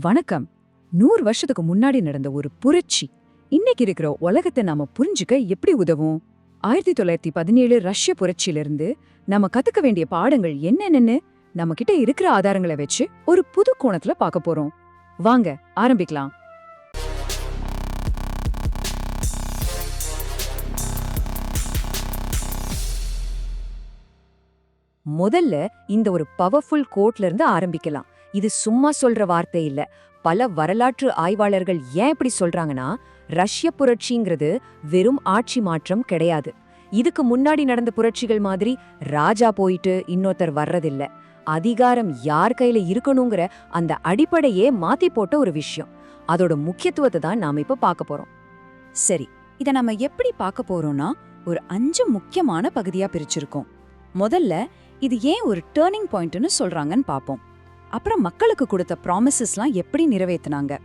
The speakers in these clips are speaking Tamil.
வணக்கம். நூறு வருஷத்துக்கு முன்னாடி நடந்த ஒரு புரட்சி. இன்னைக்கு இருக்கிற உலகத்தை நாம புரிஞ்சுக்க எப்படி உதவும்? ஆயிரத்தி தொள்ளாயிரத்தி பதினேழு ரஷ்ய புரட்சியிலிருந்து நம்ம கத்துக்க வேண்டிய பாடங்கள் என்னென்னு நம்ம கிட்ட இருக்கிற ஆதாரங்களை வச்சு ஒரு புது கோணத்துல பார்க்க போறோம். வாங்க ஆரம்பிக்கலாம். முதல்ல இந்த ஒரு பவர்ஃபுல் கோட்ல இருந்து ஆரம்பிக்கலாம். இது சும்மா சொல்ற வார்த்தை இல்ல. பல வரலாற்று ஆய்வாளர்கள் ஏன் இப்படி சொல்றாங்கன்னா ரஷ்ய புரட்சிங்கிறது வெறும் ஆட்சி மாற்றம் கிடையாது. இதுக்கு முன்னாடி நடந்த புரட்சிகள் மாதிரி ராஜா போயிட்டு இன்னொருத்தர் வர்றதில்ல. அதிகாரம் யார் கையில இருக்கணுங்கிற அந்த அடிப்படையே மாத்தி போட்ட ஒரு விஷயம். அதோட முக்கியத்துவத்தை தான் நாம இப்ப பார்க்க போறோம். சரி இத நம்ம எப்படி பார்க்க போறோம்னா ஒரு அஞ்சு முக்கியமான பகுதியா பிரிச்சிருக்கோம். முதல்ல இது ஏன் ஒரு டேர்னிங் பாயிண்ட்னு சொல்றாங்கன்னு பார்ப்போம். அப்புறம் மக்களுக்கு கொடுத்த ப்ராமிசஸ்லாம் எப்படி நிறைவேத்துனாங்க?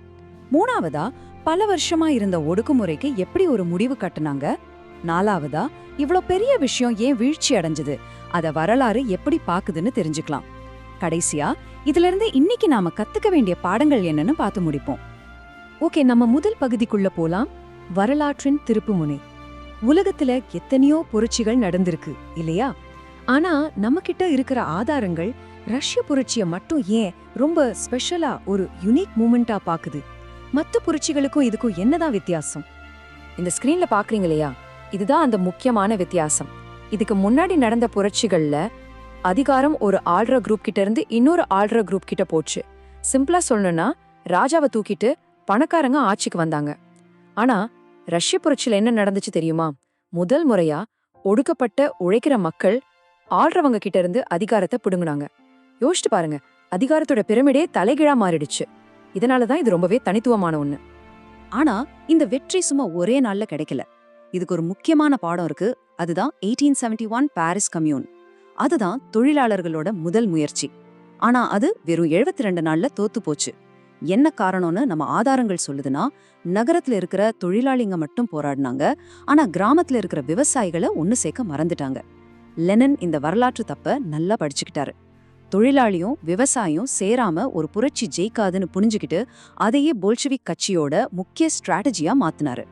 மூணாவதா பல வருஷமா இருந்த ஒடுக்குமுறைக்கு எப்படி ஒரு முடிவு கட்டுனாங்க? நாலாவதா இவ்ளோ பெரிய விஷயம் ஏன் வீழ்ச்சி அடைஞ்சது? அத வரலாறு எப்படி பாக்குதுன்னு தெரிஞ்சுக்கலாம். கடைசியா இதுல இருந்து இன்னைக்கு நாம கத்துக்க வேண்டிய பாடங்கள் என்னன்னு பார்த்து முடிப்போம். ஓகே நம்ம முதல் பகுதிக்குள்ள போலாம். வரலாற்றின் திருப்புமுனை உலகத்துல எத்தனையோ புரட்சிகள் நடந்திருக்கு இல்லையா? ஆனா நம்ம கிட்ட இருக்கிற ஆதாரங்கள் ரஷ்ய புரட்சிய மட்டும் ஏன் ரொம்ப ஸ்பெஷலா ஒரு யுனிக் மூமெண்டா பாக்குது? மத்த புரட்சிகளுக்கும் இதுக்கும் என்னதான் வித்தியாசம்? இந்த ஸ்கிரீன்ல பாக்குறீங்க இல்லையா? இதுதான் அந்த முக்கியமான வித்தியாசம். இதுக்கு முன்னாடி நடந்த புரட்சிகள்ல அதிகாரம் ஒரு ஆள்ற குரூப் கிட்ட இருந்து இன்னொரு ஆள்ற குரூப் கிட்ட போச்சு. சிம்பிளா சொல்லணும்னா ராஜாவை தூக்கிட்டு பணக்காரங்க ஆட்சிக்கு வந்தாங்க. ஆனா ரஷ்ய புரட்சியில என்ன நடந்துச்சு தெரியுமா? முதல் முறையா ஒடுக்கப்பட்ட உழைக்கிற மக்கள் ஆள்றவங்க கிட்ட இருந்து அதிகாரத்தை பிடுங்குனாங்க. யோசிச்சு பாருங்க அதிகாரத்தோட பிரமிடே தலைகீழா மாறிடுச்சு. இதனால தான் இது ரொம்பவே தனித்துவமான ஒண்ணு. ஆனா இந்த வெற்றி சும்மா ஒரே நாள்ல கிடைக்கல. இதுக்கு ஒரு முக்கியமான பாடம் இருக்கு. அதுதான் eighteen seventy one Paris commune அதுதான் தொழிலாளர்களோட முதல் முயற்சி. ஆனா அது வெறும் எழுபத்தி ரெண்டு நாள்ல தோத்து போச்சு. என்ன காரணம்னு நம்ம ஆதாரங்கள் சொல்லுதுன்னா நகரத்துல இருக்கிற தொழிலாளிங்க மட்டும் போராடினாங்க. ஆனா கிராமத்துல இருக்கிற விவசாயிகளை ஒன்னு சேர்க்க மறந்துட்டாங்க. லெனன் இந்த வரலாற்று தப்ப நல்லா படிச்சுக்கிட்டாரு. தொழிலாளியும் விவசாயம் சேராம ஒரு புரட்சி ஜெயிக்காதுன்னு புரிஞ்சுக்கிட்டு அதையே போல்ஷவிக் கட்சியோட முக்கிய ஸ்ட்ராட்டஜியா மாத்தினாரு.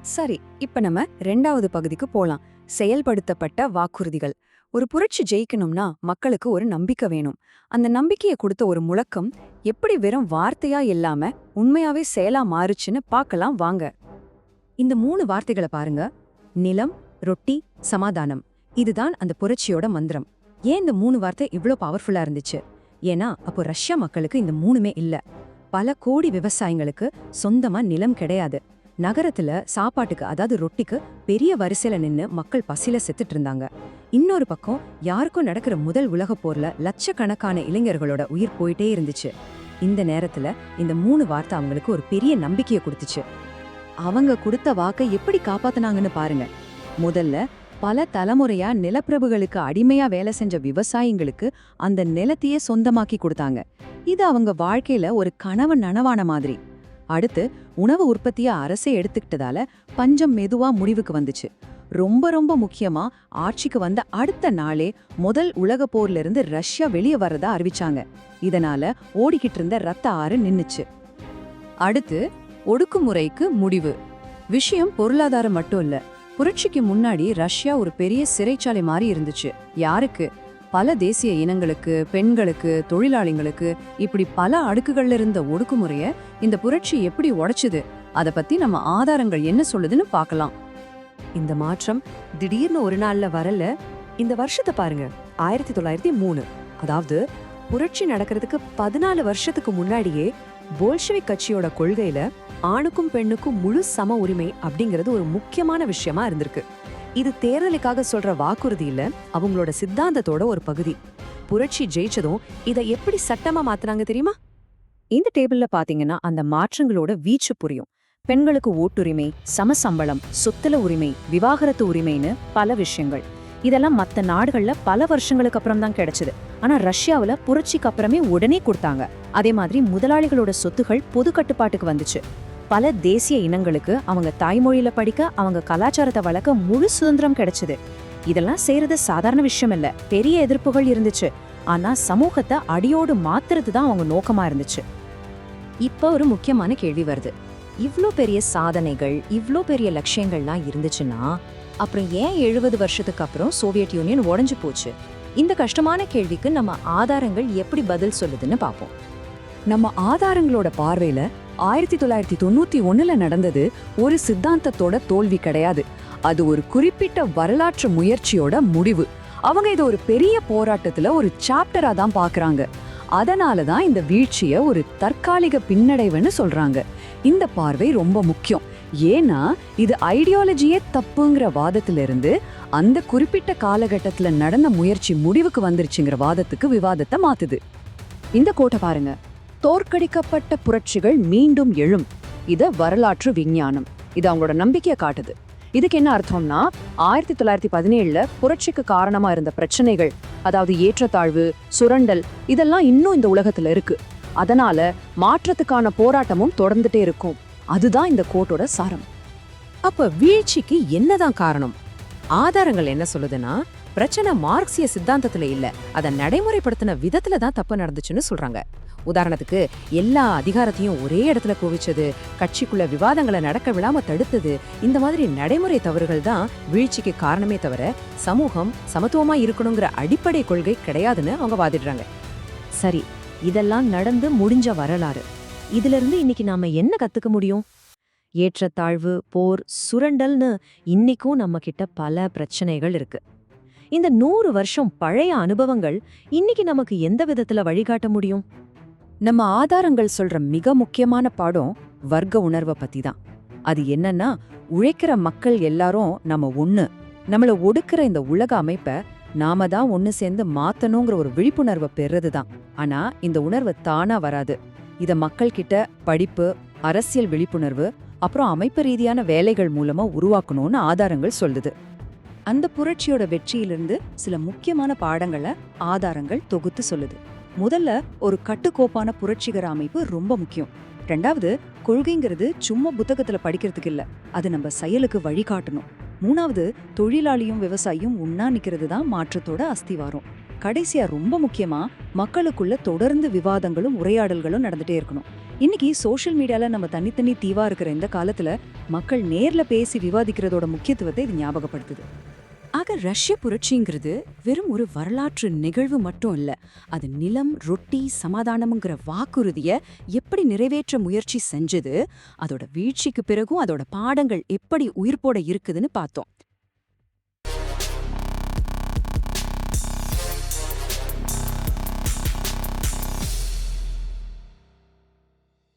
சரி இப்ப நம்ம ரெண்டாவது பகுதிக்கு போலாம். செயல்படுத்தப்பட்ட வாக்குறுதிகள். ஒரு புரட்சி ஜெயிக்கணும்னா மக்களுக்கு ஒரு நம்பிக்கை வேணும். அந்த நம்பிக்கையை கொடுத்த ஒரு முழக்கம் எப்படி வெறும் வார்த்தையா இல்லாம உண்மையாவே செயலா மாறுச்சுன்னு பார்க்கலாம் வாங்க. இந்த மூணு வார்த்தைகளை பாருங்க. நிலம் ரொட்டி சமாதானம். இதுதான் அந்த புரட்சியோட மந்திரம். ஏன் இந்த மூணு வார்த்தை இவ்ளோ பவர்ஃபுல்லா இருந்துச்சு? ஏன்னா அப்போ ரஷ்யா மக்களுக்கு இந்த மூணுமே இல்லை. பல கோடி விவசாயிங்களுக்கு சொந்தமா நிலம் கிடையாது. நகரத்துல சாப்பாட்டுக்கு அதாவது ரொட்டிக்கு பெரிய வரிசையில நின்னு மக்கள் பசியில செத்துட்டு இருந்தாங்க. இன்னொரு பக்கம் யாருக்கும் நடக்கிற முதல் உலகப் போர்ல லட்சக்கணக்கான இளைஞர்களோட உயிர் போயிட்டே இருந்துச்சு. இந்த நேரத்துல இந்த மூணு வார்த்தை அவங்களுக்கு ஒரு பெரிய நம்பிக்கையை கொடுத்துச்சு. அவங்க கொடுத்த வாக்கை எப்படி காப்பாத்துனாங்கன்னு பாருங்க. முதல்ல பல தலைமுறையா நிலப்பிரபுகளுக்கு அடிமையா வேலை செஞ்ச விவசாயிங்களுக்கு அந்த நிலத்தையே சொந்தமாக்கி கொடுத்தாங்க. இது அவங்க வாழ்க்கையில ஒரு கனவு நனவான மாதிரி. அடுத்து உணவு உற்பத்தியை அரசே எடுத்துக்கிட்டதால பஞ்சம் மெதுவா முடிவுக்கு வந்துச்சு. ரொம்ப ரொம்ப முக்கியமா ஆட்சிக்கு வந்த அடுத்த நாளே முதல் உலக போர்ல இருந்து ரஷ்யா வெளியே வரதா அறிவிச்சாங்க. இதனால ஓடிக்கிட்டு இருந்த ரத்த ஆறு நின்னுச்சு. அடுத்து ஒடுக்குமுறைக்கு முடிவு. விஷயம் பொருளாதாரம் மட்டும் இல்லை. புரட்சிக்கு முன்னாடி ரஷ்யா ஒரு பெரிய சிறைச்சாலை மாதிரி இருந்துச்சு. யாருக்கு? பல தேசிய இனங்களுக்கு பெண்களுக்கு தொழிலாளிங்களுக்கு இப்படி பல அடுக்குகள்ல இருந்த ஒடுக்குமுறைய இந்த புரட்சி எப்படி உடைச்சுது? அதை பத்தி நம்ம ஆதாரங்கள் என்ன சொல்லுதுன்னு பார்க்கலாம் இந்த மாற்றம் திடீர்னு ஒரு நாள்ல வரல. இந்த வருஷத்தை பாருங்க. ஆயிரத்தி தொள்ளாயிரத்தி மூணு. அதாவது புரட்சி நடக்கிறதுக்கு பதினாலு வருஷத்துக்கு முன்னாடியே போல்ஷவிக் கட்சியோட கொள்கையில ஆணுக்கும் பெண்ணுக்கும் முழு சம உரிமை அப்படிங்கிறது ஒரு முக்கியமான விஷயமா இருந்திருக்கு. இது தேர்தலுக்காக சொல்ற வாக்குறுதி இல்ல அவங்களோட சித்தாந்தத்தோட ஒரு பகுதி. புரட்சி ஜெயிச்சதும் இதை எப்படி சட்டமா மாத்துனாங்க தெரியுமா? இந்த டேபிள்ல பாத்தீங்கன்னா அந்த மாற்றங்களோட வீச்சு புரியும். பெண்களுக்கு ஓட்டுரிமை சமசம்பளம் சொத்துல உரிமை விவாகரத்து உரிமைன்னு பல விஷயங்கள். இதெல்லாம் மற்ற நாடுகள்ல பல வருஷங்களுக்கு அப்புறம் தான் கிடைச்சது. ஆனா ரஷ்யாவுல புரட்சிக்கு அப்புறமே உடனே கொடுத்தாங்க. அதே மாதிரி முதலாளிகளோட சொத்துகள் பொது கட்டுப்பாட்டுக்கு வந்துச்சு. பல தேசிய இனங்களுக்கு அவங்க தாய்மொழியில படிக்க அவங்க கலாச்சாரத்தை வளர்க்க முழு சுதந்திரம் கிடைச்சது. இதெல்லாம் செய்யறது சாதாரண விஷயம் இல்ல. பெரிய எதிர்ப்புகள் இருந்துச்சு. ஆனா சமூகத்தை அடியோடு மாத்துறது தான் அவங்க நோக்கமா இருந்துச்சு. இப்போ ஒரு முக்கியமான கேள்வி வருது. இவ்ளோ பெரிய சாதனைகள் இவ்ளோ பெரிய லட்சியங்கள்லாம் இருந்துச்சுன்னா அப்புறம் ஏன் எழுபது வருஷத்துக்கு அப்புறம் சோவியத் யூனியன் உடஞ்சு போச்சு? இந்த கஷ்டமான கேள்விக்கு நம்ம ஆதாரங்கள் எப்படி பதில் சொல்லுதுன்னு பார்ப்போம். நம்ம ஆதாரங்களோட பார்வையில ஆயிரத்தி தொள்ளாயிரத்தி தொண்ணூத்தி ஒண்ணுல நடந்தது ஒரு சித்தாந்தத்தோட தோல்வி கிடையாது. அது ஒரு குறிப்பிட்ட வரலாற்று முயற்சியோட முடிவு. அவங்க இதை ஒரு பெரிய போராட்டத்துல ஒரு சாப்டரா தான் பாக்குறாங்க. அதனால தான் இந்த வீழ்ச்சிய ஒரு தற்காலிக பின்னடைவுன்னு சொல்றாங்க. இந்த பார்வை ரொம்ப முக்கியம். ஏன்னா இது ஐடியாலஜியே தப்புங்கிற வாதத்திலிருந்து அந்த குறிப்பிட்ட காலகட்டத்தில் நடந்த முயற்சி முடிவுக்கு வந்துருச்சுங்கிற வாதத்துக்கு விவாதத்தை மாத்துது. இந்த கோட்டை பாருங்க. தோற்கடிக்கப்பட்ட புரட்சிகள் மீண்டும் எழும். இத வரலாற்று விஞ்ஞானம். இது அவங்களோட நம்பிக்கையை காட்டுது. இதுக்கு என்ன அர்த்தம்னா ஆயிரத்தி தொள்ளாயிரத்தி பதினேழுல புரட்சிக்கு காரணமா இருந்த பிரச்சனைகள் அதாவது ஏற்றத்தாழ்வு சுரண்டல் இதெல்லாம் இன்னும் இந்த உலகத்துல இருக்கு. அதனால மாற்றத்துக்கான போராட்டமும் தொடர்ந்துட்டே இருக்கும். அதுதான் இந்த கோட்டோட சாரம். அப்ப வீழ்ச்சிக்கு என்னதான் காரணம்? ஆதாரங்கள் என்ன சொல்லுதுன்னா பிரச்சனை மார்க்சிய சித்தாந்தத்துல இல்ல. அதை நடைமுறைப்படுத்தின விதத்துல தான் தப்பு நடந்துச்சுன்னு சொல்றாங்க. உதாரணத்துக்கு எல்லா அதிகாரத்தையும் ஒரே இடத்துல குவிச்சது கட்சிக்குள்ள விவாதங்களை நடக்க விடாம தடுத்தது இந்த மாதிரி நடைமுறை தவறுகள் தான் வீழ்ச்சிக்கு காரணமே தவிர சமூகம் சமத்துவமா இருக்கணுங்கிற அடிப்படை கொள்கை கிடையாதுன்னு அவங்க வாதிடுறாங்க. சரி இதெல்லாம் நடந்து முடிஞ்ச வரலாறு. இதுல இருந்து இன்னைக்கு நாம என்ன கத்துக்க முடியும்? ஏற்றத்தாழ்வு போர் சுரண்டல்னு இன்னைக்கும் நம்ம கிட்ட பல பிரச்சனைகள் இருக்கு. இந்த நூறு வருஷம் பழைய அனுபவங்கள் இன்னைக்கு நமக்கு எந்த விதத்துல வழிகாட்ட முடியும்? நம்ம ஆதாரங்கள் சொல்ற மிக முக்கியமான பாடம் வர்க்க உணர்வை பத்தி தான் அது என்னன்னா உழைக்கிற மக்கள் எல்லாரும் நம்ம ஒண்ணு. நம்மள ஒடுக்குற இந்த உலக அமைப்பை நாம தான் ஒண்ணு சேர்ந்து மாத்தணுங்கிற ஒரு விழிப்புணர்வை பெறது தான் ஆனா இந்த உணர்வு தானா வராது. இத மக்கள் கிட்ட படிப்பு அரசியல் விழிப்புணர்வு அப்புறம் அமைப்பு ரீதியான வேலைகள் மூலமா உருவாக்கணும்னு ஆதாரங்கள் சொல்லுது. அந்த புரட்சியோட வெற்றியிலிருந்து சில முக்கியமான பாடங்களை ஆதாரங்கள் தொகுத்து சொல்லுது. முதல்ல ஒரு கட்டுக்கோப்பான புரட்சிகர அமைப்பு ரொம்ப முக்கியம். ரெண்டாவது கொள்கைங்கிறது சும்மா புத்தகத்துல படிக்கிறதுக்கு இல்ல. அது நம்ம செயலுக்கு வழிகாட்டணும் மூணாவது தொழிலாளியும் விவசாயியும் உண்ணா நிக்கிறது தான் மாற்றத்தோட அஸ்திவாரம். கடைசியா ரொம்ப முக்கியமா மக்களுக்குள்ள தொடர்ந்து விவாதங்களும் உரையாடல்களும் நடந்துட்டே இருக்கணும். இன்னைக்கு சோஷியல் மீடியால நம்ம தனித்தனி தீவா இருக்கிற இந்த காலத்துல மக்கள் நேர்ல பேசி விவாதிக்கிறதோட முக்கியத்துவத்தை இது ஞாபகப்படுத்துது. ஆக ரஷ்ய புரட்சிங்கிறது வெறும் ஒரு வரலாற்று நிகழ்வு மட்டும் இல்ல. அது நிலம் ரொட்டி சமாதானம்ங்கிற வாக்குறுதிய எப்படி நிறைவேற்ற முயற்சி செஞ்சது அதோட வீழ்ச்சிக்கு பிறகும் அதோட பாடங்கள் எப்படி உயிர்ப்போட இருக்குதுன்னு பார்த்தோம்.